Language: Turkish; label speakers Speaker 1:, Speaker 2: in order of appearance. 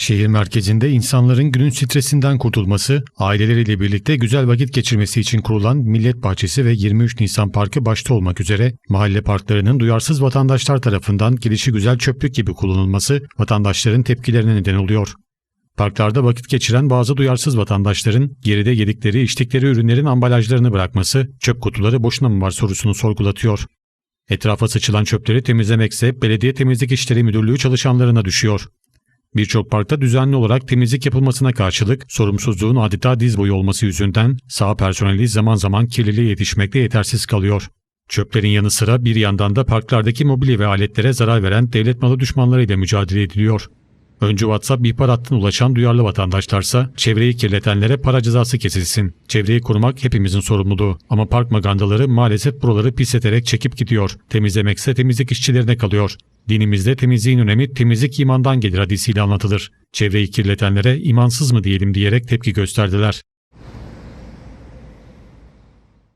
Speaker 1: Şehir merkezinde insanların günün stresinden kurtulması, aileleriyle birlikte güzel vakit geçirmesi için kurulan Millet Bahçesi ve 23 Nisan Parkı başta olmak üzere mahalle parklarının duyarsız vatandaşlar tarafından gelişi güzel çöplük gibi kullanılması vatandaşların tepkilerine neden oluyor. Parklarda vakit geçiren bazı duyarsız vatandaşların geride yedikleri içtikleri ürünlerin ambalajlarını bırakması, çöp kutuları boşuna mı var sorusunu sorgulatıyor. Etrafa sıçılan çöpleri temizlemekse belediye temizlik işleri müdürlüğü çalışanlarına düşüyor. Birçok parkta düzenli olarak temizlik yapılmasına karşılık sorumsuzluğun adeta diz boyu olması yüzünden sağ personeli zaman zaman kirliliğe yetişmekte yetersiz kalıyor. Çöplerin yanı sıra bir yandan da parklardaki mobilya ve aletlere zarar veren devlet malı düşmanlarıyla mücadele ediliyor. Önce WhatsApp ihbar hattına ulaşan duyarlı vatandaşlarsa çevreyi kirletenlere para cezası kesilsin. Çevreyi korumak hepimizin sorumluluğu ama park magandaları maalesef buraları pisleterek çekip gidiyor. Temizlemekse temizlik işçilerine kalıyor. Dinimizde temizliğin önemi temizlik imandan gelir hadisiyle anlatılır. Çevreyi kirletenlere imansız mı diyelim diyerek tepki gösterdiler.